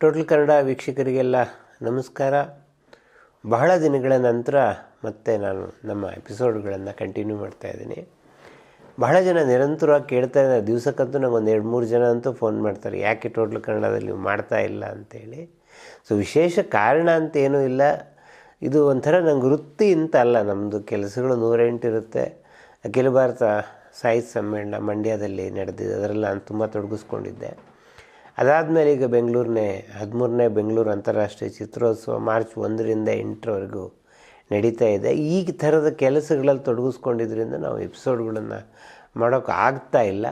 Total Kannada ವೀಕ್ಷಕರಿಗೆಲ್ಲ ನಮಸ್ಕಾರ. ಬಹಳ ದಿನಗಳ ನಂತರ ಮತ್ತೆ ನಾನು ನಮ್ಮ ಎಪಿಸೋಡ್ಗಳನ್ನು ಕಂಟಿನ್ಯೂ ಮಾಡ್ತಾ ಇದ್ದೀನಿ. ಬಹಳ ಜನ ನಿರಂತರವಾಗಿ ಕೇಳ್ತಾ ಇದ್ದಾರೆ. ದಿವಸಕ್ಕಂತೂ ನಂಗೆ ಒಂದು ಎರಡು, ಮೂರು ಜನ ಅಂತೂ ಫೋನ್ ಮಾಡ್ತಾರೆ. ಯಾಕೆ ಟೋಟಲ್ ಕನ್ನಡದಲ್ಲಿ ಮಾಡ್ತಾ ಇಲ್ಲ ಅಂತೇಳಿ. ಸೊ ವಿಶೇಷ ಕಾರಣ ಅಂತ ಏನೂ ಇಲ್ಲ. ಇದು ಒಂಥರ ನಂಗೆ ವೃತ್ತಿ ಅಂತ ಅಲ್ಲ. ನಮ್ಮದು ಕೆಲಸಗಳು ನೂರೆಂಟು ಇರುತ್ತೆ. ಅಖಿಲ ಭಾರತ ಸಾಹಿತ್ಯ ಸಮ್ಮೇಳನ ಮಂಡ್ಯದಲ್ಲಿ ನಡೆದಿದೆ. ಅದರಲ್ಲಿ ನಾನು ತುಂಬ ತೊಡಗಿಸ್ಕೊಂಡಿದ್ದೆ. ಅದಾದಮೇಲೆ ಈಗ ಬೆಂಗಳೂರನೇ, ಹದಿಮೂರನೇ ಬೆಂಗಳೂರು ಅಂತಾರಾಷ್ಟ್ರೀಯ ಚಿತ್ರೋತ್ಸವ ಮಾರ್ಚ್ ಒಂದರಿಂದ ಎಂಟರವರೆಗೂ ನಡೀತಾ ಇದೆ. ಈ ಥರದ ಕೆಲಸಗಳಲ್ಲಿ ತೊಡಗಿಸ್ಕೊಂಡಿದ್ದರಿಂದ ನಾವು ಎಪಿಸೋಡ್ಗಳನ್ನು ಮಾಡೋಕೆ ಆಗ್ತಾ ಇಲ್ಲ.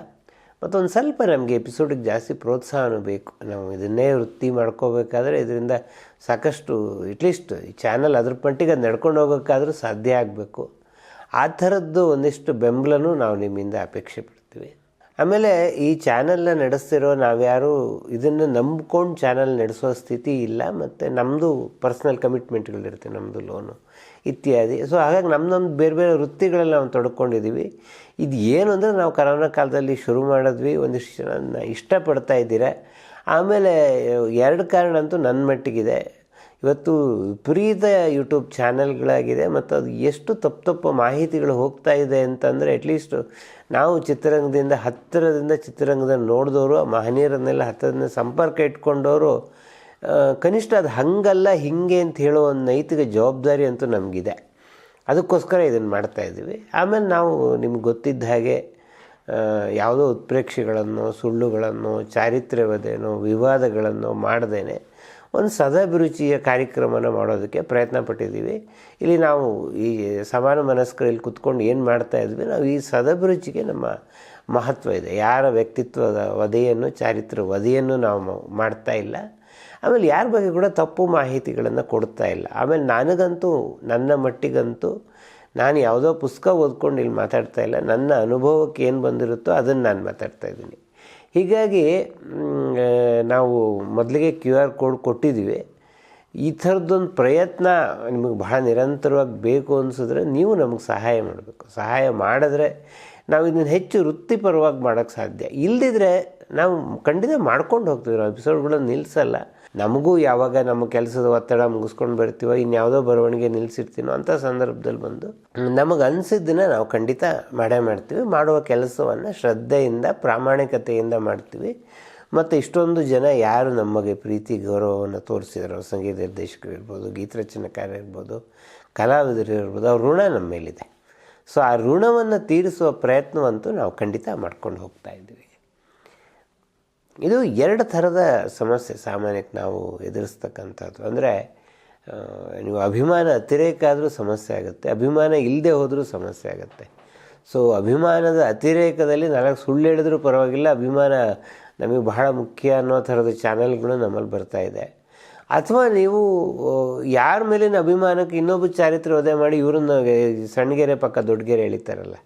ಮತ್ತೊಂದು ಸ್ವಲ್ಪ ನಮಗೆ ಎಪಿಸೋಡಿಗೆ ಜಾಸ್ತಿ ಪ್ರೋತ್ಸಾಹನೂ ಬೇಕು. ನಾವು ಇದನ್ನೇ ವೃತ್ತಿ ಮಾಡ್ಕೋಬೇಕಾದ್ರೆ ಇದರಿಂದ ಸಾಕಷ್ಟು ಇಟ್ಲೀಸ್ಟ್ ಈ ಚಾನಲ್ ಅದ್ರ ಮಟ್ಟಿಗೆ ಅದು ನಡ್ಕೊಂಡು ಹೋಗೋಕ್ಕಾದರೂ ಸಾಧ್ಯ ಆಗಬೇಕು. ಆ ಥರದ್ದು ಒಂದಿಷ್ಟು ಬೆಂಬಲನೂ ನಾವು ನಿಮ್ಮಿಂದ ಅಪೇಕ್ಷೆ ಪಡ್ತೀವಿ. ಆಮೇಲೆ ಈ ಚಾನಲ್ನ ನಡೆಸ್ತಿರೋ ನಾವ್ಯಾರು, ಇದನ್ನು ನಂಬ್ಕೊಂಡು ಚಾನಲ್ ನಡೆಸೋ ಸ್ಥಿತಿ ಇಲ್ಲ, ಮತ್ತು ನಮ್ಮದು ಪರ್ಸ್ನಲ್ ಕಮಿಟ್ಮೆಂಟ್ಗಳಿರುತ್ತೆ ನಮ್ಮದು ಲೋನು ಇತ್ಯಾದಿ. ಸೊ ಹಾಗಾಗಿ ನಮ್ಮ ನಮ್ಮದು ಬೇರೆ ಬೇರೆ ವೃತ್ತಿಗಳೆಲ್ಲ ನಾವು ತೊಡ್ಕೊಂಡಿದ್ದೀವಿ ಇದು ಏನು ಅಂದರೆ ನಾವು ಕರೋನಾ ಕಾಲದಲ್ಲಿ ಶುರು ಮಾಡಿದ್ವಿ, ಒಂದಿಷ್ಟು ಜನ ಇಷ್ಟಪಡ್ತಾ ಇದ್ದೀರ. ಆಮೇಲೆ, ಎರಡು ಕಾರಣ ಅಂತೂ ನನ್ನ ಮಟ್ಟಿಗಿದೆ. ಇವತ್ತು ವಿಪರೀತ ಯೂಟ್ಯೂಬ್ ಚಾನೆಲ್ಗಳಾಗಿದೆ ಮತ್ತು ಅದು ಎಷ್ಟು ತಪ್ಪು ತಪ್ಪು ಮಾಹಿತಿಗಳು ಹೋಗ್ತಾ ಇದೆ ಅಂತಂದರೆ ಅಟ್ಲೀಸ್ಟು ನಾವು ಚಿತ್ರರಂಗದಿಂದ, ಹತ್ತಿರದಿಂದ ಚಿತ್ರರಂಗದ ನೋಡಿದವರು ಮಹನೀಯರನ್ನೆಲ್ಲ ಹತ್ತಿರದಿಂದ ಸಂಪರ್ಕ ಇಟ್ಕೊಂಡವರು ಕನಿಷ್ಠ ಅದು ಹಂಗಲ್ಲ, ಹಿಂಗೆ ಅಂತ ಹೇಳೋ ಒಂದು ನೈತಿಕ ಜವಾಬ್ದಾರಿ ಅಂತೂ ನಮಗಿದೆ. ಅದಕ್ಕೋಸ್ಕರ ಇದನ್ನು ಮಾಡ್ತಾಯಿದ್ದೀವಿ ಆಮೇಲೆ ನಾವು ನಿಮ್ಗೆ ಗೊತ್ತಿದ್ದ ಹಾಗೆ ಯಾವುದೋ ಉತ್ಪ್ರೇಕ್ಷೆಗಳನ್ನು, ಸುಳ್ಳುಗಳನ್ನು, ಚಾರಿತ್ರ್ಯವದೇನೋ, ವಿವಾದಗಳನ್ನು ಮಾಡ್ದೇನೆ. ಒಂದು ಸದಾಭಿರುಚಿಯ ಕಾರ್ಯಕ್ರಮನ ಮಾಡೋದಕ್ಕೆ ಪ್ರಯತ್ನ ಪಟ್ಟಿದ್ದೀವಿ. ಇಲ್ಲಿ ನಾವು ಈ ಸಮಾನ ಮನಸ್ಕರಲ್ಲಿ ಕುತ್ಕೊಂಡು ಏನು ಮಾಡ್ತಾ ಇದ್ವಿ? ನಾವು ಈ ಸದಾಭಿರುಚಿಗೆ ನಮ್ಮ ಮಹತ್ವ ಇದೆ. ಯಾರ ವ್ಯಕ್ತಿತ್ವದ ವಧೆಯನ್ನು ಚಾರಿತ್ರ ವಧೆಯನ್ನು ನಾವು ಮಾಡ್ತಾ ಇಲ್ಲ. ಆಮೇಲೆ ಯಾರ ಬಗ್ಗೆ ಕೂಡ ತಪ್ಪು ಮಾಹಿತಿಗಳನ್ನು ಕೊಡ್ತಾ ಇಲ್ಲ. ಆಮೇಲೆ ನನಗಂತೂ, ನನ್ನ ಮಟ್ಟಿಗಂತೂ ನಾನು ಯಾವುದೋ ಪುಸ್ತಕ ಓದ್ಕೊಂಡು ಇಲ್ಲಿ ಮಾತಾಡ್ತಾ ಇಲ್ಲ. ನನ್ನ ಅನುಭವಕ್ಕೆ ಏನು ಬಂದಿರುತ್ತೋ ಅದನ್ನು ನಾನು ಮಾತಾಡ್ತಾ ಇದ್ದೀನಿ. ಹೀಗಾಗಿ ನಾವು ಮೊದಲಿಗೆ ಕ್ಯೂ ಆರ್ ಕೋಡ್ ಕೊಟ್ಟಿದ್ದೀವಿ. ಈ ಥರದ್ದೊಂದು ಪ್ರಯತ್ನ ನಿಮಗೆ ಬಹಳ ನಿರಂತರವಾಗಿ ಬೇಕು ಅನಿಸಿದ್ರೆ ನೀವು ನಮಗೆ ಸಹಾಯ ಮಾಡಬೇಕು. ಸಹಾಯ ಮಾಡಿದ್ರೆ ನಾವು ಇದನ್ನು ಹೆಚ್ಚು ವೃತ್ತಿಪರವಾಗಿ ಮಾಡೋಕ್ಕೆ ಸಾಧ್ಯ. ಇಲ್ಲದಿದ್ದರೆ ನಾವು ಖಂಡಿತ ಮಾಡ್ಕೊಂಡು ಹೋಗ್ತೀವಿ. ನಾವು ಎಪಿಸೋಡ್ಗಳನ್ನು ನಿಲ್ಲಿಸಲ್ಲ ನಮಗೂ ಯಾವಾಗ ನಮ್ಮ ಕೆಲಸದ ಒತ್ತಡ ಮುಗಿಸ್ಕೊಂಡು ಬರ್ತೀವೋ ಇನ್ಯಾವುದೋ ಬರವಣಿಗೆ ನಿಲ್ಲಿಸಿರ್ತೀನೋ ಅಂಥ ಸಂದರ್ಭದಲ್ಲಿ ಬಂದು, ನಮಗೆ ಅನಿಸಿದ್ದನ್ನ ನಾವು ಖಂಡಿತ ಮಾಡೇ ಮಾಡ್ತೀವಿ. ಮಾಡುವ ಕೆಲಸವನ್ನು ಶ್ರದ್ಧೆಯಿಂದ, ಪ್ರಾಮಾಣಿಕತೆಯಿಂದ ಮಾಡ್ತೀವಿ. ಮತ್ತು ಇಷ್ಟೊಂದು ಜನ ಯಾರು ನಮಗೆ ಪ್ರೀತಿ, ಗೌರವವನ್ನು ತೋರಿಸಿದ್ರು, ಸಂಗೀತ ನಿರ್ದೇಶಕರು ಇರ್ಬೋದು ಗೀತರಚನೆಕಾರ ಇರ್ಬೋದು, ಕಲಾವಿದರು ಇರ್ಬೋದು, ಅವ್ರ ಋಣ ನಮ್ಮ ಮೇಲಿದೆ ಸೊ ಆ ಋಣವನ್ನು ತೀರಿಸುವ ಪ್ರಯತ್ನವಂತೂ ನಾವು ಖಂಡಿತ ಮಾಡ್ಕೊಂಡು ಹೋಗ್ತಾ ಇದ್ದೀವಿ. ಇದು ಎರಡು ಥರದ ಸಮಸ್ಯೆ ಸಾಮಾನ್ಯಕ್ಕೆ ನಾವು ಎದುರಿಸ್ತಕ್ಕಂಥದ್ದು. ಅಂದರೆ ನೀವು ಅಭಿಮಾನ ಅತಿರೇಕ ಆದರೂ ಸಮಸ್ಯೆ ಆಗುತ್ತೆ, ಅಭಿಮಾನ ಇಲ್ಲದೆ ಹೋದರೂ ಸಮಸ್ಯೆ ಆಗುತ್ತೆ. ಸೊ ಅಭಿಮಾನದ ಅತಿರೇಕದಲ್ಲಿ ನಾಲ್ಕು ಸುಳ್ಳು ಹೇಳಿದ್ರೂ ಪರವಾಗಿಲ್ಲ, ಅಭಿಮಾನ ನಮಗೆ ಬಹಳ ಮುಖ್ಯ ಅನ್ನೋ ಥರದ ಚಾನಲ್ಗಳು ನಮ್ಮಲ್ಲಿ ಬರ್ತಾ ಇದೆ. ಅಥವಾ ನೀವು ಯಾರ ಮೇಲಿನ ಅಭಿಮಾನಕ್ಕೆ ಇನ್ನೊಬ್ಬ ಚಾರಿತ್ರ್ಯ ವಧೆ ಮಾಡಿ ಇವ್ರನ್ನ ಸಣ್ಣಗೆರೆ ಪಕ್ಕ ದೊಡ್ಡಗೆರೆ ಎಳಿತಾರಲ್ಲ,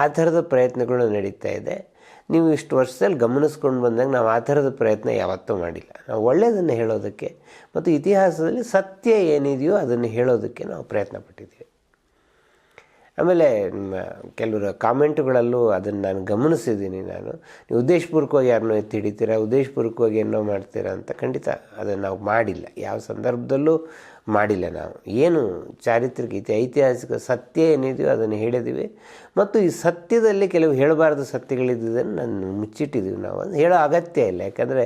ಆ ಥರದ ಪ್ರಯತ್ನಗಳು ನಡೀತಾ ಇದೆ. ನೀವು ಇಷ್ಟು ವರ್ಷದಲ್ಲಿ ಗಮನಿಸ್ಕೊಂಡು ಬಂದಾಗ ನಾವು ಆ ಥರದ ಪ್ರಯತ್ನ ಯಾವತ್ತೂ ಮಾಡಿಲ್ಲ. ನಾವು ಒಳ್ಳೆಯದನ್ನು ಹೇಳೋದಕ್ಕೆ ಮತ್ತು ಇತಿಹಾಸದಲ್ಲಿ ಸತ್ಯ ಏನಿದೆಯೋ ಅದನ್ನು ಹೇಳೋದಕ್ಕೆ ನಾವು ಪ್ರಯತ್ನ ಪಟ್ಟಿದ್ದೀವಿ. ಆಮೇಲೆ ಕೆಲವರು ಕಾಮೆಂಟ್ಗಳಲ್ಲೂ ಅದನ್ನು ನಾನು ಗಮನಿಸಿದ್ದೀನಿ ನಾನು. ನೀವು ಉದ್ದೇಶಪೂರ್ವಕವಾಗಿ ಯಾರನ್ನೋ ಎತ್ತಿ ಹಿಡಿತೀರಾ, ಉದ್ದೇಶಪೂರ್ವಕವಾಗಿ ಏನೋ ಮಾಡ್ತೀರಾ ಅಂತ ಖಂಡಿತ ಅದನ್ನು ನಾವು ಮಾಡಿಲ್ಲ. ಯಾವ ಸಂದರ್ಭದಲ್ಲೂ ಮಾಡಿಲ್ಲ ನಾವು. ಏನು ಚಾರಿತ್ರಿಕ ಇತಿ, ಐತಿಹಾಸಿಕ ಸತ್ಯ ಏನಿದೆಯೋ ಅದನ್ನು ಹೇಳಿದ್ದೀವಿ. ಮತ್ತು ಈ ಸತ್ಯದಲ್ಲಿ ಕೆಲವು ಹೇಳಬಾರ್ದು ಸತ್ಯಗಳಿದ್ದನ್ನು ನಾನು ಮುಚ್ಚಿಟ್ಟಿದ್ದೀವಿ ನಾವು. ಅದು ಹೇಳೋ ಅಗತ್ಯ ಇಲ್ಲ. ಯಾಕಂದರೆ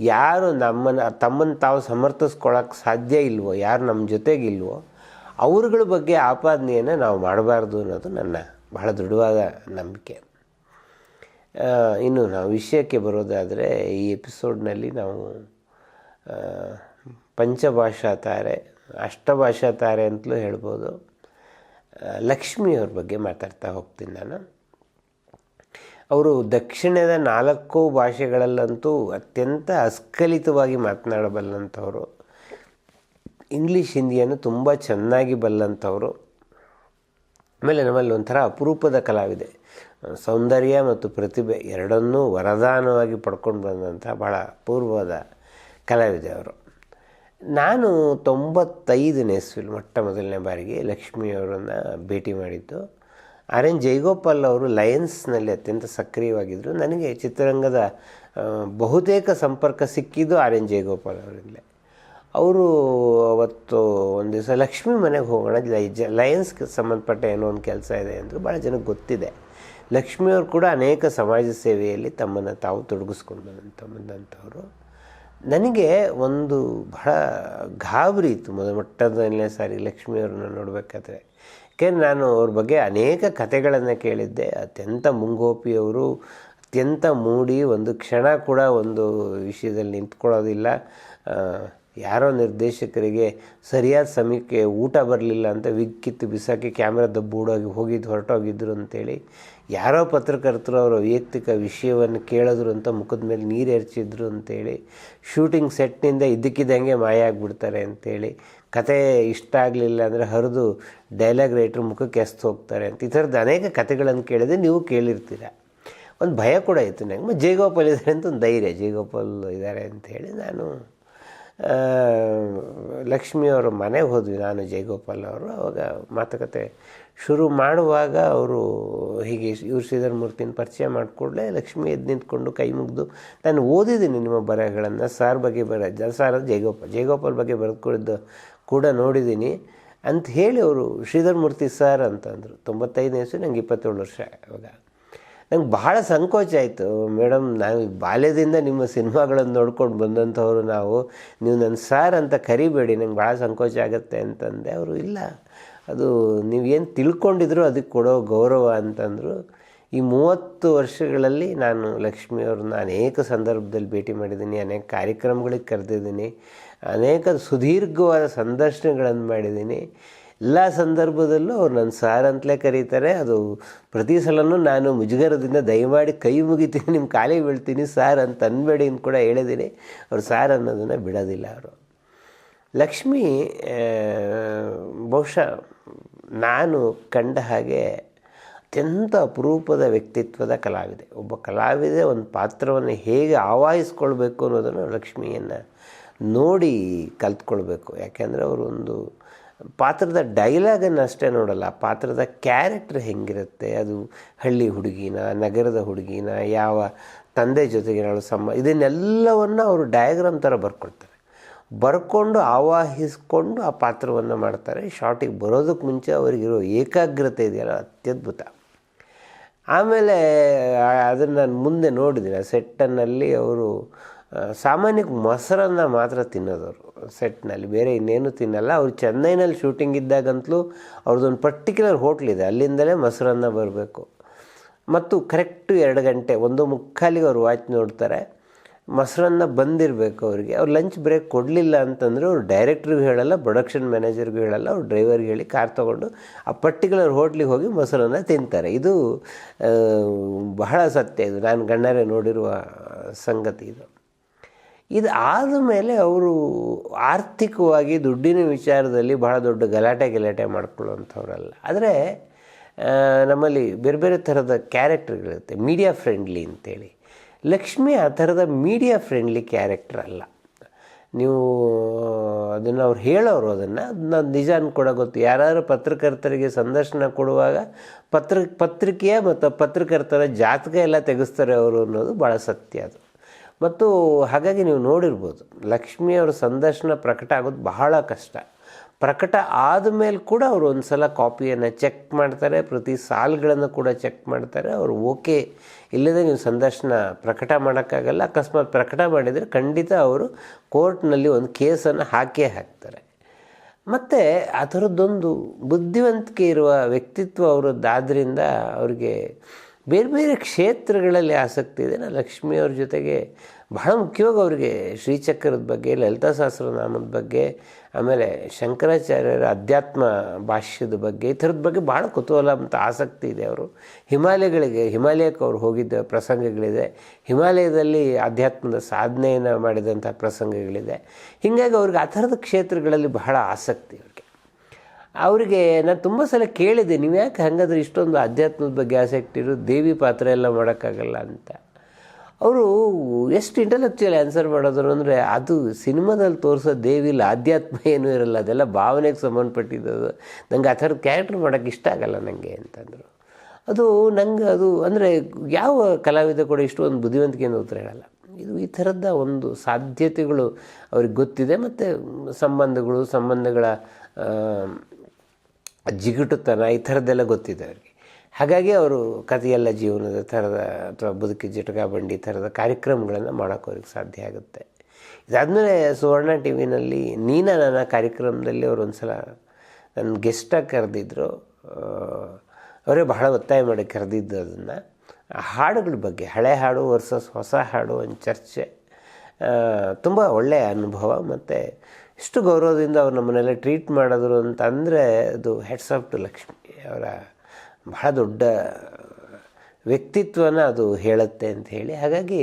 ಯಾರು ನಮ್ಮನ್ನು, ತಮ್ಮನ್ನು ತಾವು ಸಮರ್ಥಿಸ್ಕೊಳ್ಳೋಕ್ಕೆ ಸಾಧ್ಯ ಇಲ್ವೋ, ಯಾರು ನಮ್ಮ ಜೊತೆಗಿಲ್ವೋ, ಅವ್ರಗಳ ಬಗ್ಗೆ ಆಪಾದನೆಯನ್ನು ನಾವು ಮಾಡಬಾರ್ದು ಅನ್ನೋದು ನನ್ನ ಬಹಳ ದೃಢವಾದ ನಂಬಿಕೆ. ಇನ್ನು ನಾವು ವಿಷಯಕ್ಕೆ ಬರೋದಾದರೆ ಈ ಎಪಿಸೋಡ್ನಲ್ಲಿ ನಾವು ಪಂಚಭಾಷಾ ತಾರೆ ಅಷ್ಟಭಾಷಾ ತಾರೆ ಅಂತಲೂ ಹೇಳ್ಬೋದು. ಲಕ್ಷ್ಮಿಯವ್ರ ಬಗ್ಗೆ ಮಾತಾಡ್ತಾ ಹೋಗ್ತೀನಿ ನಾನು. ಅವರು ದಕ್ಷಿಣದ ನಾಲ್ಕು ಭಾಷೆಗಳಲ್ಲಂತೂ ಅತ್ಯಂತ ಅಸ್ಖಲಿತವಾಗಿ ಮಾತನಾಡಬಲ್ಲಂಥವರು. ಇಂಗ್ಲೀಷ್ ಹಿಂದಿಯನ್ನು ತುಂಬ ಚೆನ್ನಾಗಿ ಬಲ್ಲಂಥವರು. ಆಮೇಲೆ ನಮ್ಮಲ್ಲಿ ಒಂಥರ ಅಪರೂಪದ ಕಲಾವಿದೆ. ಸೌಂದರ್ಯ ಮತ್ತು ಪ್ರತಿಭೆ ಎರಡನ್ನೂ ವರದಾನವಾಗಿ ಪಡ್ಕೊಂಡು ಬಂದಂಥ ಭಾಳ ಅಪೂರ್ವದ ಕಲಾವಿದೆ ಅವರು. ನಾನು ತೊಂಬತ್ತೈದನೇ ಇಸ್ವಿಲ್ ಮೊಟ್ಟ ಮೊದಲನೇ ಬಾರಿಗೆ ಲಕ್ಷ್ಮಿಯವರನ್ನು ಭೇಟಿ ಮಾಡಿದ್ದು. ಆರ್ ಎನ್ ಜೈಗೋಪಾಲ್ ಅವರು ಲಯನ್ಸ್ನಲ್ಲಿ ಅತ್ಯಂತ ಸಕ್ರಿಯವಾಗಿದ್ದರು ನನಗೆ ಚಿತ್ರರಂಗದ ಬಹುತೇಕ ಸಂಪರ್ಕ ಸಿಕ್ಕಿದ್ದು ಆರ್ ಎನ್ ಜೈಗೋಪಾಲ್ ಅವರಿಂದಲೇ. ಅವರು ಅವತ್ತು ಒಂದು ದಿವಸ ಲಕ್ಷ್ಮಿ ಮನೆಗೆ ಹೋಗೋಣ, ಲೈ, ಜ ಲಯನ್ಸ್ಗೆ ಸಂಬಂಧಪಟ್ಟ ಏನೋ ಒಂದು ಕೆಲಸ ಇದೆ ಅಂದರು ಭಾಳ ಜನಕ್ಕೆ ಗೊತ್ತಿದೆ. ಲಕ್ಷ್ಮಿಯವರು ಕೂಡ ಅನೇಕ ಸಮಾಜ ಸೇವೆಯಲ್ಲಿ ತಮ್ಮನ್ನು ತಾವು ತೊಡಗಿಸ್ಕೊಂಡು ಬಂದಂಥ ಬಂದಂಥವರು ನನಗೆ ಒಂದು ಬಹಳ ಗಾಬರಿ ಇತ್ತು ಮೊದಲ ಮೊಟ್ಟದಲ್ಲೇ ಸಾರಿ ಲಕ್ಷ್ಮಿಯವ್ರನ್ನ ನೋಡಬೇಕಾದ್ರೆ. ಯಾಕೆಂದರೆ ನಾನು ಅವ್ರ ಬಗ್ಗೆ ಅನೇಕ ಕಥೆಗಳನ್ನು ಕೇಳಿದ್ದೆ. ಅತ್ಯಂತ ಮುಂಗೋಪಿಯವರು ಅತ್ಯಂತ ಮೂಡಿ, ಒಂದು ಕ್ಷಣ ಕೂಡ ಒಂದು ವಿಷಯದಲ್ಲಿ ನಿಂತ್ಕೊಳ್ಳೋದಿಲ್ಲ. ಯಾರೋ ನಿರ್ದೇಶಕರಿಗೆ ಸರಿಯಾದ ಸಮಯಕ್ಕೆ ಊಟ ಬರಲಿಲ್ಲ ಅಂತ ವಿಕ್ಕಿತ್ತು ಬಿಸಾಕಿ ಕ್ಯಾಮ್ರಾ ದಬ್ಬೂಡೋಗಿ ಹೋಗಿದ್ದು ಹೊರಟೋಗಿದ್ರು ಅಂತೇಳಿ. ಯಾರೋ ಪತ್ರಕರ್ತರು ಅವರ ವೈಯಕ್ತಿಕ ವಿಷಯವನ್ನು ಕೇಳಿದ್ರು ಅಂತ ಮುಖದ ಮೇಲೆ ನೀರು ಎರಚಿದ್ರು ಅಂತೇಳಿ ಶೂಟಿಂಗ್ ಸೆಟ್ನಿಂದ ಇದ್ದಕ್ಕಿದ್ದಂಗೆ ಮಾಯ ಆಗಿಬಿಡ್ತಾರೆ ಅಂತೇಳಿ ಕತೆ ಇಷ್ಟ ಆಗಲಿಲ್ಲ ಅಂದರೆ ಹರಿದು ಡೈಲಾಗ್ ರೈಟ್ರ್ ಮುಖಕ್ಕೆ ಎಸ್ತು ಹೋಗ್ತಾರೆ ಅಂತ. ಈ ಥರದ್ದು ಅನೇಕ ಕತೆಗಳನ್ನು ಕೇಳಿದ್ರೆ ನೀವು ಕೇಳಿರ್ತೀರ. ಒಂದು ಭಯ ಕೂಡ ಇತ್ತು ನನಗೆ ಮತ್ತು ಜಯಗೋಪಾಲ್ ಇದ್ದಾರೆ ಅಂತ ಒಂದು ಧೈರ್ಯ. ಜಯಗೋಪಾಲ್ ಇದ್ದಾರೆ ಅಂಥೇಳಿ ನಾನು ಲಕ್ಷ್ಮಿಯವರ ಮನೆಗೆ ಹೋದ್ವಿ ನಾನು, ಜಯಗೋಪಾಲ್ ಅವರು. ಅವಾಗ ಮಾತುಕತೆ ಶುರು ಮಾಡುವಾಗ ಅವರು ಹೀಗೆ ಇವ್ರು ಶ್ರೀಧರ್ ಮೂರ್ತಿನ ಪರಿಚಯ ಮಾಡಿಕೊಡ್ಲೆ ಲಕ್ಷ್ಮಿ ಎದ್ದು ನಿಂತ್ಕೊಂಡು ಕೈ ಮುಗಿದು ನಾನು ಓದಿದ್ದೀನಿ ನಿಮ್ಮ ಬರಹಗಳನ್ನು ಸಾರ್ ಬಗ್ಗೆ ಬರ ಸಾರ್ ಜಯಗೋಪಾಲ್ ಜಯಗೋಪಾಲ್ ಬಗ್ಗೆ ಬರೆದುಕೊಡಿದ್ದು ಕೂಡ ನೋಡಿದ್ದೀನಿ ಅಂತ ಹೇಳಿ ಅವರು ಶ್ರೀಧರ್ ಮೂರ್ತಿ ಸರ್ ಅಂತಂದರು. ತೊಂಬತ್ತೈದನೇ ವಯಸ್ಸು, ನಂಗೆ ಇಪ್ಪತ್ತೇಳು ವರ್ಷ ಅವಾಗ. ನಂಗೆ ಬಹಳ ಸಂಕೋಚ ಆಯಿತು. ಮೇಡಮ್, ನಾವು ಬಾಲ್ಯದಿಂದ ನಿಮ್ಮ ಸಿನಿಮಾಗಳನ್ನು ನೋಡ್ಕೊಂಡು ಬಂದಂಥವ್ರು ನಾವು, ನೀವು ನನ್ನ ಸಾರ್ ಅಂತ ಕರಿಬೇಡಿ, ನಂಗೆ ಭಾಳ ಸಂಕೋಚ ಆಗುತ್ತೆ ಅಂತಂದೆ. ಅವರು ಇಲ್ಲ ಅದು ನೀವೇನು ತಿಳ್ಕೊಂಡಿದ್ರು ಅದಕ್ಕೆ ಕೊಡೋ ಗೌರವ ಅಂತಂದರು, ಈ ಮೂವತ್ತು ವರ್ಷಗಳಲ್ಲಿ ನಾನು ಲಕ್ಷ್ಮಿಯವ್ರನ್ನ ಅನೇಕ ಸಂದರ್ಭದಲ್ಲಿ ಭೇಟಿ ಮಾಡಿದ್ದೀನಿ, ಅನೇಕ ಕಾರ್ಯಕ್ರಮಗಳಿಗೆ ಕರೆದಿದ್ದೀನಿ, ಅನೇಕ ಸುದೀರ್ಘವಾದ ಸಂದರ್ಶನಗಳನ್ನು ಮಾಡಿದ್ದೀನಿ. ಎಲ್ಲ ಸಂದರ್ಭದಲ್ಲೂ ಅವ್ರು ನನ್ನ ಸಾರ್ ಅಂತಲೇ ಕರೀತಾರೆ, ಅದು ಪ್ರತಿ ಸಲನೂ ನಾನು ಮುಜುಗರದಿಂದ ದಯಮಾಡಿ ಕೈ ಮುಗಿತೀನಿ ನಿಮ್ಮ ಕಾಲಿಗೆ ಬೀಳ್ತೀನಿ, ಸಾರ್ ಅಂತ ಅನ್ಬೇಡಿ ಅಂತ ಕೂಡ ಹೇಳಿದ್ದೀನಿ. ಅವ್ರು ಸಾರ್ ಅನ್ನೋದನ್ನು ಬಿಡೋದಿಲ್ಲ ಅವರು. ಲಕ್ಷ್ಮಿ ಬಹುಶಃ ನಾನು ಕಂಡ ಹಾಗೆ ಅತ್ಯಂತ ಅಪರೂಪದ ವ್ಯಕ್ತಿತ್ವದ ಕಲಾವಿದೆ. ಒಬ್ಬ ಕಲಾವಿದೆ ಒಂದು ಪಾತ್ರವನ್ನು ಹೇಗೆ ಆವಾಹಿಸ್ಕೊಳ್ಬೇಕು ಅನ್ನೋದನ್ನು ಲಕ್ಷ್ಮಿಯನ್ನು ನೋಡಿ ಕಲ್ತ್ಕೊಳ್ಬೇಕು. ಯಾಕೆಂದರೆ ಅವರು ಒಂದು ಪಾತ್ರದ ಡೈಲಾಗನ್ನು ಅಷ್ಟೇ ನೋಡಲ್ಲ, ಪಾತ್ರದ ಕ್ಯಾರೆಕ್ಟರ್ ಹೆಂಗಿರುತ್ತೆ, ಅದು ಹಳ್ಳಿ ಹುಡುಗಿನ, ನಗರದ ಹುಡುಗಿನ, ಯಾವ ತಂದೆ ಜೊತೆಗೆ ಸಂಬಂಧ ಇದನ್ನೆಲ್ಲವನ್ನು ಅವರು ಡಯಾಗ್ರಾಮ್ ಥರ ಬರ್ಕೊಳ್ತಾರೆ ಬರ್ಕೊಂಡು ಆವಾಹಿಸ್ಕೊಂಡು ಆ ಪಾತ್ರವನ್ನು ಮಾಡ್ತಾರೆ. ಶಾರ್ಟಿಗೆ ಬರೋದಕ್ಕೆ ಮುಂಚೆ ಅವರಿಗಿರೋ ಏಕಾಗ್ರತೆ ಇದೆಯಲ್ಲ, ಅತ್ಯದ್ಭುತ. ಆಮೇಲೆ ಅದನ್ನು ನಾನು ಮುಂದೆ ನೋಡಿದ್ದೀನಿ. ಆ ಸೆಟ್ಟನ್ನಲ್ಲಿ ಅವರು ಸಾಮಾನ್ಯಕ್ಕೆ ಮೊಸರನ್ನು ಮಾತ್ರ ತಿನ್ನೋದವರು ಸೆಟ್ನಲ್ಲಿ. ಬೇರೆ ಇನ್ನೇನು ತಿನ್ನಲ್ಲ. ಅವರು ಚೆನ್ನೈನಲ್ಲಿ ಶೂಟಿಂಗ್ ಇದ್ದಾಗಂತಲೂ ಅವ್ರದ್ದೊಂದು ಪರ್ಟಿಕ್ಯುಲರ್ ಹೋಟ್ಲಿದೆ ಅಲ್ಲಿಂದಲೇ ಮೊಸರನ್ನ ಬರಬೇಕು. ಮತ್ತು ಕರೆಕ್ಟು ಎರಡು ಗಂಟೆ, ಒಂದು ಮುಕ್ಕಾಲಿಗೆ ಅವರು ವಾಚ್ ನೋಡ್ತಾರೆ. ಮೊಸರನ್ನ ಬಂದಿರಬೇಕು ಅವರಿಗೆ. ಅವ್ರು ಲಂಚ್ ಬ್ರೇಕ್ ಕೊಡಲಿಲ್ಲ ಅಂತಂದರೆ ಅವ್ರು ಡೈರೆಕ್ಟ್ರಿಗೂ ಹೇಳಲ್ಲ ಪ್ರೊಡಕ್ಷನ್ ಮ್ಯಾನೇಜರ್ಗೂ ಹೇಳಲ್ಲ, ಅವ್ರು ಡ್ರೈವರ್ಗೆ ಹೇಳಿ ಕಾರ್ ತೊಗೊಂಡು ಆ ಪರ್ಟಿಕ್ಯುಲರ್ ಹೋಟ್ಲಿಗೆ ಹೋಗಿ ಮೊಸರನ್ನ ತಿಂತಾರೆ. ಇದು ಬಹಳ ಸತ್ಯ ಇದು. ನಾನು ಗಣ್ಣರೇ ನೋಡಿರುವ ಸಂಗತಿ ಇದು. ಇದು ಆದ ಮೇಲೆ ಅವರು ಆರ್ಥಿಕವಾಗಿ ದುಡ್ಡಿನ ವಿಚಾರದಲ್ಲಿ ಬಹಳ ದೊಡ್ಡ ಗಲಾಟೆ ಗಲಾಟೆ ಮಾಡ್ಕೊಳ್ಳುವಂಥವ್ರಲ್ಲ. ಆದರೆ ನಮ್ಮಲ್ಲಿ ಬೇರೆ ಬೇರೆ ಥರದ ಕ್ಯಾರೆಕ್ಟರ್ಗಳಿರುತ್ತೆ ಮೀಡಿಯಾ ಫ್ರೆಂಡ್ಲಿ ಅಂತೇಳಿ. ಲಕ್ಷ್ಮಿ ಆ ಥರದ ಮೀಡಿಯಾ ಫ್ರೆಂಡ್ಲಿ ಕ್ಯಾರೆಕ್ಟರ್ ಅಲ್ಲ. ನೀವು ಅದನ್ನು ಅವ್ರು ಹೇಳೋರು ಅದನ್ನು, ಅದನ್ನ ನಿಜ ಕೂಡ ಗೊತ್ತು. ಯಾರಾದರೂ ಪತ್ರಕರ್ತರಿಗೆ ಸಂದರ್ಶನ ಕೊಡುವಾಗ ಪತ್ರ, ಪತ್ರಿಕೆಯ ಮತ್ತು ಪತ್ರಕರ್ತರ ಜಾತಕ ಎಲ್ಲ ತೆಗೆಸ್ತಾರೆ ಅವರು ಅನ್ನೋದು ಭಾಳ ಸತ್ಯ ಅದು. ಮತ್ತು ಹಾಗಾಗಿ ನೀವು ನೋಡಿರ್ಬೋದು ಲಕ್ಷ್ಮಿಯವರ ಸಂದರ್ಶನ ಪ್ರಕಟ ಆಗೋದು ಬಹಳ ಕಷ್ಟ. ಪ್ರಕಟ ಆದಮೇಲೆ ಕೂಡ ಅವರು ಒಂದು ಸಲ ಕಾಪಿಯನ್ನು ಚೆಕ್ ಮಾಡ್ತಾರೆ, ಪ್ರತಿ ಸಾಲುಗಳನ್ನು ಕೂಡ ಚೆಕ್ ಮಾಡ್ತಾರೆ, ಅವರು ಓಕೆ ಇಲ್ಲದೆ ನೀವು ಸಂದರ್ಶನ ಪ್ರಕಟ ಮಾಡೋಕ್ಕಾಗಲ್ಲ, ಅಕಸ್ಮಾತ್ ಪ್ರಕಟ ಮಾಡಿದರೆ ಖಂಡಿತ ಅವರು ಕೋರ್ಟ್ನಲ್ಲಿ ಒಂದು ಕೇಸನ್ನು ಹಾಕೇ ಹಾಕ್ತಾರೆ. ಮತ್ತು ಆ ಥರದ್ದೊಂದು ಬುದ್ಧಿವಂತಿಕೆ ಇರುವ ವ್ಯಕ್ತಿತ್ವ ಅವರದ್ದಾದ್ದರಿಂದ ಅವ್ರಿಗೆ ಬೇರೆ ಬೇರೆ ಕ್ಷೇತ್ರಗಳಲ್ಲಿ ಆಸಕ್ತಿ ಇದೆ. ನಾನು ಲಕ್ಷ್ಮಿಯವ್ರ ಜೊತೆಗೆ ಬಹಳ ಮುಖ್ಯವಾಗಿ ಅವರಿಗೆ ಶ್ರೀಚಕ್ರದ ಬಗ್ಗೆ ಲಲಿತಾ ಸಹಸ್ರನಾಮದ ಬಗ್ಗೆ, ಆಮೇಲೆ ಶಂಕರಾಚಾರ್ಯರ ಅಧ್ಯಾತ್ಮ ಭಾಷ್ಯದ ಬಗ್ಗೆ, ಈ ಥರದ ಬಗ್ಗೆ ಭಾಳ ಕುತೂಹಲ ಮತ್ತು ಆಸಕ್ತಿ ಇದೆ ಅವರು. ಹಿಮಾಲಯಗಳಿಗೆ, ಹಿಮಾಲಯಕ್ಕೆ ಅವರು ಹೋಗಿದ್ದ ಪ್ರಸಂಗಗಳಿದೆ. ಹಿಮಾಲಯದಲ್ಲಿ ಆಧ್ಯಾತ್ಮದ ಸಾಧನೆಯನ್ನು ಮಾಡಿದಂಥ ಪ್ರಸಂಗಗಳಿದೆ. ಹೀಗಾಗಿ ಅವ್ರಿಗೆ ಆ ಥರದ ಕ್ಷೇತ್ರಗಳಲ್ಲಿ ಬಹಳ ಆಸಕ್ತಿ ಅವ್ರಿಗೆ. ಅವರಿಗೆ ನಾನು ತುಂಬ ಸಲ ಕೇಳಿದೆ ನೀವು ಯಾಕೆ ಹಾಗಾದ್ರೆ ಇಷ್ಟೊಂದು ಆಧ್ಯಾತ್ಮದ ಬಗ್ಗೆ ಆಸಕ್ತಿ ಇರೋ ದೇವಿ ಪಾತ್ರ ಎಲ್ಲ ಮಾಡೋಕ್ಕಾಗಲ್ಲ ಅಂತ. ಅವರು ಎಷ್ಟು ಇಂಟಲೆಕ್ಚುಯಲ್ ಆನ್ಸರ್ ಮಾಡೋದ್ರು ಅಂದರೆ ಅದು ಸಿನಿಮಾದಲ್ಲಿ ತೋರಿಸೋ ದೇವಿಲ್ಲ ಆಧ್ಯಾತ್ಮ ಏನೂ ಇರಲ್ಲ, ಅದೆಲ್ಲ ಭಾವನೆಗೆ ಸಂಬಂಧಪಟ್ಟಿದ್ದು ನಂಗೆ ಆ ಥರದ ಕ್ಯಾರೆಕ್ಟರ್ ಮಾಡೋಕ್ಕೆ ಇಷ್ಟ ಆಗಲ್ಲ ನನಗೆ ಅಂತಂದರು. ಅದು ನಂಗೆ ಅದು ಅಂದರೆ ಯಾವ ಕಲಾವಿದ ಕೂಡ ಇಷ್ಟೊಂದು ಬುದ್ಧಿವಂತಿಕೆಯಿಂದ ಉತ್ತರ ಹೇಳಲ್ಲ. ಇದು ಈ ಥರದ ಒಂದು ಸಾಧ್ಯತೆಗಳು ಅವ್ರಿಗೆ ಗೊತ್ತಿದೆ, ಮತ್ತು ಸಂಬಂಧಗಳು, ಸಂಬಂಧಗಳ ಜಿಗುಟುತನ ಈ ಥರದ್ದೆಲ್ಲ ಗೊತ್ತಿದೆ ಅವರಿಗೆ. ಹಾಗಾಗಿ ಅವರು ಕಥೆಯೆಲ್ಲ ಜೀವನದ ಥರದ ಅಥವಾ ಬದುಕಿ ಜಟಕಾ ಬಂಡಿ ಥರದ ಕಾರ್ಯಕ್ರಮಗಳನ್ನು ಮಾಡೋಕ್ಕೆ ಅವ್ರಿಗೆ ಸಾಧ್ಯ ಆಗುತ್ತೆ. ಇದಾದಮೇಲೆ ಸುವರ್ಣ ಟಿ ವಿನಲ್ಲಿ ನೀನ ನನ್ನ ಕಾರ್ಯಕ್ರಮದಲ್ಲಿ ಅವರು ಒಂದು ಸಲ ನನ್ನ ಗೆಸ್ಟಾಗಿ ಕರೆದಿದ್ದರು ಅವರೇ ಬಹಳ ಒತ್ತಾಯ ಮಾಡಿ ಕರೆದಿದ್ದು ಅದನ್ನು. ಹಾಡುಗಳ ಬಗ್ಗೆ, ಹಳೆ ಹಾಡು ವರ್ಸಸ್ ಹೊಸ ಹಾಡು ಒಂದು ಚರ್ಚೆ. ತುಂಬ ಒಳ್ಳೆಯ ಅನುಭವ ಮತ್ತು ಇಷ್ಟು ಗೌರವದಿಂದ ಅವ್ರು ನಮ್ಮನ್ನೆಲ್ಲ ಟ್ರೀಟ್ ಮಾಡಿದ್ರು ಅಂತಂದರೆ ಅದು ಹೆಡ್ಸ್ ಆಫ್ ಟು ಲಕ್ಷ್ಮಿ ಅವರ ಬಹಳ ದೊಡ್ಡ ವ್ಯಕ್ತಿತ್ವನ ಅದು ಹೇಳುತ್ತೆ ಅಂತ ಹೇಳಿ, ಹಾಗಾಗಿ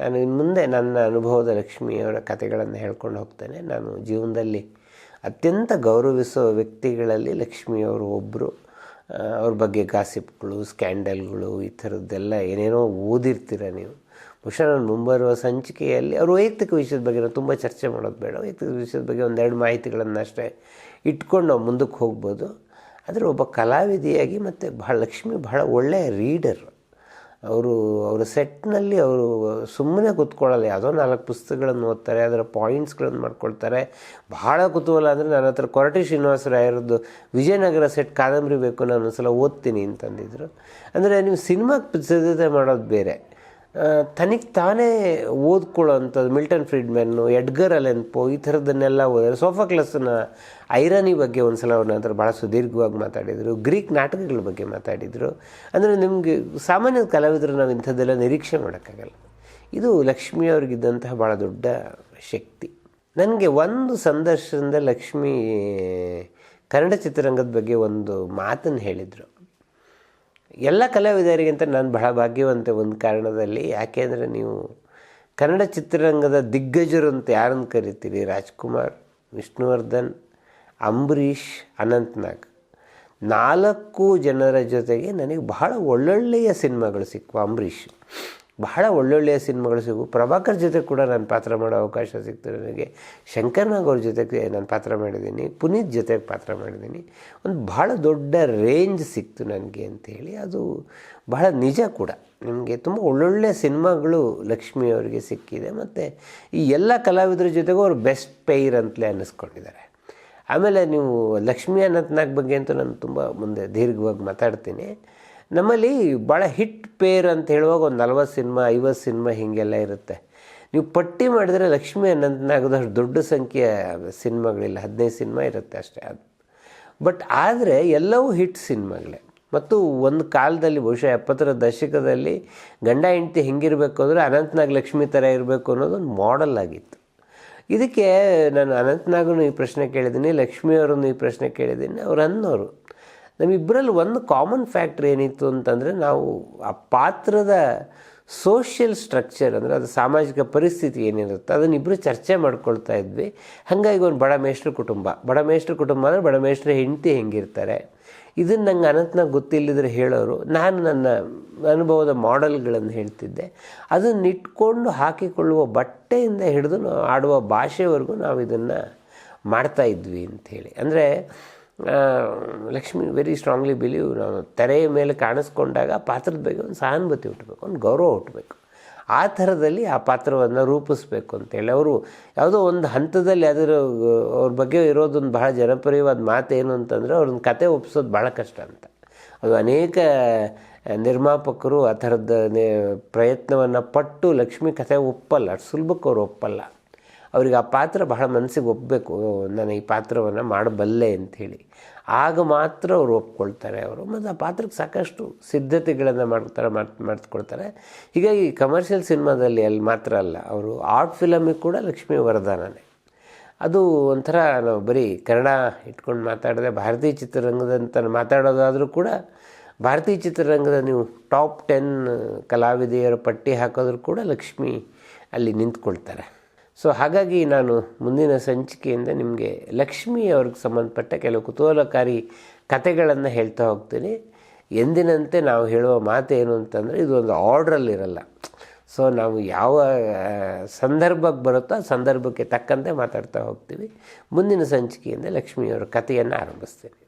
ನಾನು ಇನ್ನು ಮುಂದೆ ನನ್ನ ಅನುಭವದ ಲಕ್ಷ್ಮಿಯವರ ಕಥೆಗಳನ್ನು ಹೇಳ್ಕೊಂಡು ಹೋಗ್ತೇನೆ. ನಾನು ಜೀವನದಲ್ಲಿ ಅತ್ಯಂತ ಗೌರವಿಸೋ ವ್ಯಕ್ತಿಗಳಲ್ಲಿ ಲಕ್ಷ್ಮಿಯವರು ಒಬ್ಬರು ಅವ್ರ ಬಗ್ಗೆ ಗಾಸಿಪ್ಗಳು, ಸ್ಕ್ಯಾಂಡಲ್ಗಳು, ಈ ಥರದ್ದೆಲ್ಲ ಏನೇನೋ ಓದಿರ್ತೀರ ನೀವು. ಬಹುಶಃ ನಾನು ಮುಂಬರುವ ಸಂಚಿಕೆಯಲ್ಲಿ, ಅವ್ರ ವೈಯಕ್ತಿಕ ವಿಷಯದ ಬಗ್ಗೆ ನಾನು ತುಂಬ ಚರ್ಚೆ ಮಾಡೋದು ಬೇಡ. ವೈಯಕ್ತಿಕ ವಿಷಯದ ಬಗ್ಗೆ ಒಂದೆರಡು ಮಾಹಿತಿಗಳನ್ನು ಅಷ್ಟೇ ಇಟ್ಕೊಂಡು ನಾವು ಮುಂದಕ್ಕೆ ಹೋಗ್ಬೋದು. ಆದರೆ ಒಬ್ಬ ಕಲಾವಿದೆಯಾಗಿ ಮತ್ತು ಬಹಳ, ಲಕ್ಷ್ಮಿ ಬಹಳ ಒಳ್ಳೆಯ ರೀಡರ್. ಅವರು, ಅವರ ಸೆಟ್ನಲ್ಲಿ ಅವರು ಸುಮ್ಮನೆ ಕೂತ್ಕೊಳ್ಳಲ್ಲ. ಯಾವುದೋ ನಾಲ್ಕು ಪುಸ್ತಕಗಳನ್ನು ಓದ್ತಾರೆ, ಅದರ ಪಾಯಿಂಟ್ಸ್ಗಳನ್ನು ಮಾಡ್ಕೊಳ್ತಾರೆ. ಭಾಳ ಕುತೂಹಲ ಅಂದರೆ ನನ್ನ ಹತ್ರ ಕೊರಟಿ ಶ್ರೀನಿವಾಸ ರಾಯರದ್ದು ವಿಜಯನಗರ ಸೆಟ್ ಕಾದಂಬರಿ ಬೇಕು ನಾನು ಒಂದ್ಸಲ ಓದ್ತೀನಿ ಅಂತಂದಿದ್ರು. ಅಂದರೆ ನೀವು ಸಿನಿಮಾಕ್ಕೆ ಸಿದ್ಧತೆ ಮಾಡೋದು ಬೇರೆ. ತನಿಗೆ ತಾನೇ ಓದ್ಕೊಳ್ಳೋಂಥದ್ದು ಮಿಲ್ಟನ್ ಫ್ರೀಡ್ಮೆನ್ನು ಎಡ್ಗರ್ ಅಲೆನ್ಪೋ ಈ ಥರದ್ದನ್ನೆಲ್ಲ ಓದಿದ್ರೆ ಸೋಫಾಕ್ಲಸ್ನ ಐರನಿ ಬಗ್ಗೆ ಒಂದು ಸಲ ಅವ್ರ ನಂತರ ಭಾಳ ಸುದೀರ್ಘವಾಗಿ ಮಾತಾಡಿದರು. ಗ್ರೀಕ್ ನಾಟಕಗಳ ಬಗ್ಗೆ ಮಾತಾಡಿದರು. ಅಂದರೆ ನಿಮಗೆ ಸಾಮಾನ್ಯ ಕಲಾವಿದರು ನಾವು ಇಂಥದ್ದೆಲ್ಲ ನಿರೀಕ್ಷೆ ಮಾಡೋಕ್ಕಾಗಲ್ಲ. ಇದು ಲಕ್ಷ್ಮಿ ಅವ್ರಿಗಿದ್ದಂತಹ ಭಾಳ ದೊಡ್ಡ ಶಕ್ತಿ. ನನಗೆ ಒಂದು ಸಂದರ್ಶನದ ಲಕ್ಷ್ಮಿ ಕನ್ನಡ ಚಿತ್ರರಂಗದ ಬಗ್ಗೆ ಒಂದು ಮಾತನ್ನು ಹೇಳಿದರು. ಎಲ್ಲ ಕಲಾವಿದರಿಗಿಂತ ನಾನು ಬಹಳ ಭಾಗ್ಯವಂತ ಒಂದು ಕಾರಣದಲ್ಲಿ, ಯಾಕೆಂದರೆ ನೀವು ಕನ್ನಡ ಚಿತ್ರರಂಗದ ದಿಗ್ಗಜರು ಅಂತ ಯಾರನ್ನು ಕರಿತೀರಿ? ರಾಜ್ಕುಮಾರ್, ವಿಷ್ಣುವರ್ಧನ್, ಅಂಬರೀಷ್, ಅನಂತ್ನಾಗ್. ನಾಲ್ಕು ಜನರ ಜೊತೆಗೆ ನನಗೆ ಬಹಳ ಒಳ್ಳೊಳ್ಳೆಯ ಸಿನಿಮಾಗಳು ಸಿಕ್ಕು. ಅಂಬರೀಷ್. ಬಹಳ ಒಳ್ಳೊಳ್ಳೆಯ ಸಿನಿಮಾಗಳು ಸಿಗು. ಪ್ರಭಾಕರ್ ಜೊತೆ ಕೂಡ ನಾನು ಪಾತ್ರ ಮಾಡೋ ಅವಕಾಶ ಸಿಕ್ತು ನನಗೆ. ಶಂಕರ್ನಾಗ್ ಅವ್ರ ಜೊತೆಗೆ ನಾನು ಪಾತ್ರ ಮಾಡಿದ್ದೀನಿ. ಪುನೀತ್ ಜೊತೆಗೆ ಪಾತ್ರ ಮಾಡಿದ್ದೀನಿ. ಒಂದು ಬಹಳ ದೊಡ್ಡ ರೇಂಜ್ ಸಿಕ್ತು ನನಗೆ ಅಂತೇಳಿ ಅದು ಬಹಳ ನಿಜ ಕೂಡ. ನಿಮಗೆ ತುಂಬ ಒಳ್ಳೊಳ್ಳೆ ಸಿನಿಮಾಗಳು ಲಕ್ಷ್ಮಿ ಅವರಿಗೆ ಸಿಕ್ಕಿದೆ. ಮತ್ತು ಈ ಎಲ್ಲ ಕಲಾವಿದರ ಜೊತೆಗೂ ಅವರು ಬೆಸ್ಟ್ ಪೇಯರ್ ಅಂತಲೇ ಅನ್ನಿಸ್ಕೊಂಡಿದ್ದಾರೆ. ಆಮೇಲೆ ನೀವು ಲಕ್ಷ್ಮೀ ಅನಂತನಾಗ್ ಬಗ್ಗೆ ಅಂತೂ ನಾನು ತುಂಬ ಮುಂದೆ ದೀರ್ಘವಾಗಿ ಮಾತಾಡ್ತೀನಿ. ನಮ್ಮಲ್ಲಿ ಭಾಳ ಹಿಟ್ ಪೇರ್ ಅಂತ ಹೇಳುವಾಗ ಒಂದು ನಲ್ವತ್ತು ಸಿನಿಮಾ, ಐವತ್ತು ಸಿನಿಮಾ ಹೀಗೆಲ್ಲ ಇರುತ್ತೆ. ನೀವು ಪಟ್ಟಿ ಮಾಡಿದರೆ ಲಕ್ಷ್ಮೀ ಅನಂತನಾಗದಷ್ಟು ದೊಡ್ಡ ಸಂಖ್ಯೆಯ ಸಿನಿಮಾಗಳಿಲ್ಲ, ಹದಿನೈದು ಸಿನಿಮಾ ಇರುತ್ತೆ ಅಷ್ಟೇ ಅದು. ಬಟ್ ಆದರೆ ಎಲ್ಲವೂ ಹಿಟ್ ಸಿನಿಮಾಗಳೇ. ಮತ್ತು ಒಂದು ಕಾಲದಲ್ಲಿ, ಬಹುಶಃ ಎಪ್ಪತ್ತರ ದಶಕದಲ್ಲಿ ಗಂಡ ಹೆಂಡತಿ ಹೆಂಗಿರಬೇಕು ಅಂದರೆ ಅನಂತನಾಗ್ ಲಕ್ಷ್ಮಿ ಥರ ಇರಬೇಕು ಅನ್ನೋದು ಒಂದು ಮಾಡೆಲ್ ಆಗಿತ್ತು. ಇದಕ್ಕೆ ನಾನು ಅನಂತನಾಗೂ ಈ ಪ್ರಶ್ನೆ ಕೇಳಿದ್ದೀನಿ ಲಕ್ಷ್ಮಿಯವರನ್ನು ಈ ಪ್ರಶ್ನೆ ಕೇಳಿದ್ದೀನಿ, ಅವ್ರು ಅನ್ನೋರು. ನಮ್ಮಿಬ್ಬರಲ್ಲಿ ಒಂದು ಕಾಮನ್ ಫ್ಯಾಕ್ಟ್ರ್ ಏನಿತ್ತು ಅಂತಂದರೆ ನಾವು ಆ ಪಾತ್ರದ ಸೋಷಿಯಲ್ ಸ್ಟ್ರಕ್ಚರ್ ಅಂದರೆ ಅದು ಸಾಮಾಜಿಕ ಪರಿಸ್ಥಿತಿ ಏನಿರುತ್ತೆ, ಅದನ್ನು ಇಬ್ಬರು ಚರ್ಚೆ ಮಾಡ್ಕೊಳ್ತಾ ಇದ್ವಿ. ಹಾಗಾಗಿ ಒಂದು ಬಡ ಮೇಷ್ಟ್ರ ಕುಟುಂಬ. ಬಡ ಮೇಷ್ಟ್ರ ಕುಟುಂಬ ಅಂದರೆ ಬಡ ಮೇಷ್ಟ್ರ ಹೆಂಡತಿ ಹೆಂಗಿರ್ತಾರೆ. ಇದನ್ನು ನಂಗೆ ಅನಂತನಾಗ ಗೊತ್ತಿಲ್ಲದ್ರೆ ಹೇಳೋರು, ನಾನು ನನ್ನ ಅನುಭವದ ಮಾಡೆಲ್ಗಳನ್ನು ಹೇಳ್ತಿದ್ದೆ. ಅದನ್ನು ಇಟ್ಕೊಂಡು ಹಾಕಿಕೊಳ್ಳುವ ಬಟ್ಟೆಯಿಂದ ಹಿಡಿದು ಆಡುವ ಭಾಷೆವರೆಗೂ ನಾವು ಇದನ್ನು ಮಾಡ್ತಾ ಇದ್ವಿ ಅಂಥೇಳಿ ಅಂದರೆ ಲಕ್ಷ್ಮಿ ವೆರಿ ಸ್ಟ್ರಾಂಗ್ಲಿ ಬಿಲೀವ್ ನಾವು ತೆರೆಯ ಮೇಲೆ ಕಾಣಿಸ್ಕೊಂಡಾಗ ಪಾತ್ರದ ಬಗ್ಗೆ ಒಂದು ಸಹಾನುಭೂತಿ ಹುಟ್ಟಬೇಕು, ಒಂದು ಗೌರವ ಹುಟ್ಟಬೇಕು. ಆ ಥರದಲ್ಲಿ ಆ ಪಾತ್ರವನ್ನು ರೂಪಿಸ್ಬೇಕು ಅಂತೇಳಿ ಅವರು ಯಾವುದೋ ಒಂದು ಹಂತದಲ್ಲಿ ಅದರ, ಅವ್ರ ಬಗ್ಗೆ ಇರೋದೊಂದು ಬಹಳ ಜನಪ್ರಿಯವಾದ ಮಾತೇನು ಅಂತಂದರೆ ಅವ್ರನ್ನ ಕತೆ ಒಪ್ಪಿಸೋದು ಭಾಳ ಕಷ್ಟ ಅಂತ. ಅದು ಅನೇಕ ನಿರ್ಮಾಪಕರು ಆ ಥರದ ಪ್ರಯತ್ನವನ್ನು ಪಟ್ಟು ಲಕ್ಷ್ಮಿ ಕಥೆ ಒಪ್ಪಲ್ಲ, ಸುಲಭಕ್ಕೆ ಅವ್ರು ಒಪ್ಪಲ್ಲ. ಅವ್ರಿಗೆ ಆ ಪಾತ್ರ ಬಹಳ ಮನಸ್ಸಿಗೆ ಒಪ್ಪಬೇಕು ನಾನು ಈ ಪಾತ್ರವನ್ನು ಮಾಡಬಲ್ಲೆ ಅಂಥೇಳಿ. ಆಗ ಮಾತ್ರ ಅವರು ಒಪ್ಕೊಳ್ತಾರೆ ಅವರು. ಮತ್ತು ಆ ಪಾತ್ರಕ್ಕೆ ಸಾಕಷ್ಟು ಸಿದ್ಧತೆಗಳನ್ನು ಮಾಡ್ತಾರೆ ಮಾತು ಮಾಡಿಕೊಡ್ತಾರೆ ಹೀಗಾಗಿ ಕಮರ್ಷಿಯಲ್ ಸಿನಿಮಾದಲ್ಲಿ ಅಲ್ಲಿ ಮಾತ್ರ ಅಲ್ಲ, ಅವರು ಆರ್ಟ್ ಫಿಲಮಿಗೆ ಕೂಡ ಲಕ್ಷ್ಮೀ ವರದಾನನೇ. ಅದು ಒಂಥರ ನಾವು ಬರೀ ಕನ್ನಡ ಇಟ್ಕೊಂಡು ಮಾತಾಡಿದ್ರೆ ಭಾರತೀಯ ಚಿತ್ರರಂಗದಂತ ಮಾತಾಡೋದಾದರೂ ಕೂಡ ಭಾರತೀಯ ಚಿತ್ರರಂಗದ ನೀವು ಟಾಪ್ ಟೆನ್ ಕಲಾವಿದೆಯರ ಪಟ್ಟಿ ಹಾಕೋದ್ರೂ ಕೂಡ ಲಕ್ಷ್ಮಿ ಅಲ್ಲಿ ನಿಂತ್ಕೊಳ್ತಾರೆ. ಸೊ ಹಾಗಾಗಿ ನಾನು ಮುಂದಿನ ಸಂಚಿಕೆಯಿಂದ ನಿಮಗೆ ಲಕ್ಷ್ಮಿ ಅವ್ರಿಗೆ ಸಂಬಂಧಪಟ್ಟ ಕೆಲವು ಕುತೂಹಲಕಾರಿ ಕತೆಗಳನ್ನು ಹೇಳ್ತಾ ಹೋಗ್ತೀನಿ. ಎಂದಿನಂತೆ ನಾವು ಹೇಳುವ ಮಾತೇನು ಅಂತಂದರೆ, ಇದು ಒಂದು ಆರ್ಡ್ರಲ್ಲಿರಲ್ಲ. ಸೊ ನಾವು ಯಾವ ಸಂದರ್ಭಕ್ಕೆ ಬರುತ್ತೋ ಆ ಸಂದರ್ಭಕ್ಕೆ ತಕ್ಕಂತೆ ಮಾತಾಡ್ತಾ ಹೋಗ್ತೀವಿ. ಮುಂದಿನ ಸಂಚಿಕೆಯಿಂದ ಲಕ್ಷ್ಮಿಯವರ ಕಥೆಯನ್ನು ಆರಂಭಿಸ್ತೀನಿ.